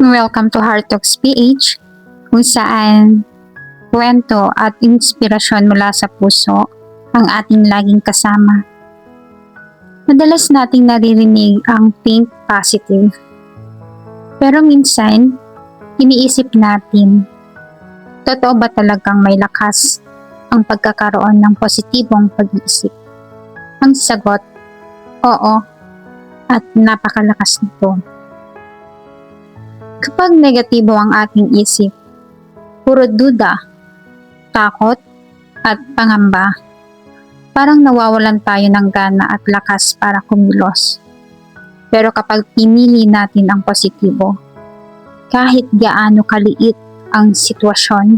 Welcome to Heart Talks PH, kung saan kwento at inspirasyon mula sa puso ang ating laging kasama. Madalas nating naririnig ang think positive. Pero minsan, iniisip natin, totoo ba talagang may lakas ang pagkakaroon ng positibong pag-iisip? Ang sagot, oo, at napakalakas nito. Kapag negatibo ang ating isip, puro duda, takot, at pangamba, parang nawawalan tayo ng gana at lakas para kumilos. Pero kapag pinili natin ang positibo, kahit gaano kaliit ang sitwasyon,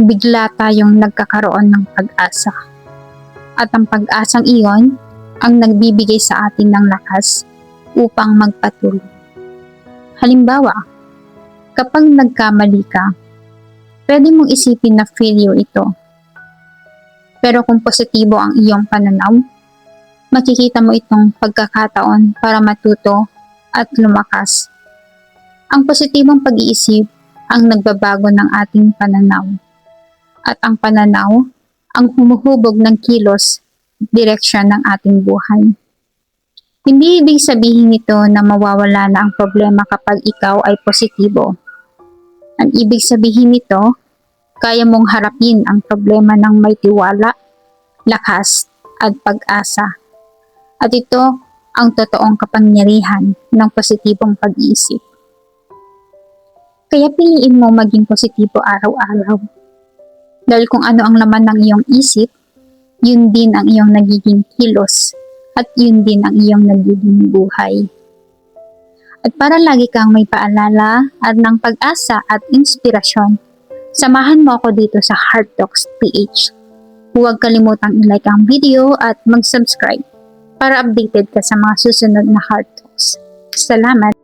bigla tayong nagkakaroon ng pag-asa. At ang pag-asang iyon ang nagbibigay sa atin ng lakas upang magpatuloy. Halimbawa, kapag nagkamali ka, pwede mong isipin na failure ito. Pero kung positibo ang iyong pananaw, makikita mo itong pagkakataon para matuto at lumakas. Ang positibong pag-iisip ang nagbabago ng ating pananaw. At ang pananaw ang humuhubog ng kilos direksyon ng ating buhay. Hindi ibig sabihin nito na mawawala na ang problema kapag ikaw ay positibo. Ang ibig sabihin nito, kaya mong harapin ang problema ng may tiwala, lakas, at pag-asa. At ito ang totoong kapangyarihan ng positibong pag-iisip. Kaya piliin mo maging positibo araw-araw. Dahil kung ano ang laman ng iyong isip, yun din ang iyong nagiging kilos at yun din ang iyong nagiging buhay. At para lagi kang may paalala at ng pag-asa at inspirasyon, samahan mo ako dito sa Heart Talks PH. Huwag kalimutang i-like ang video at mag-subscribe para updated ka sa mga susunod na Heart Talks. Salamat!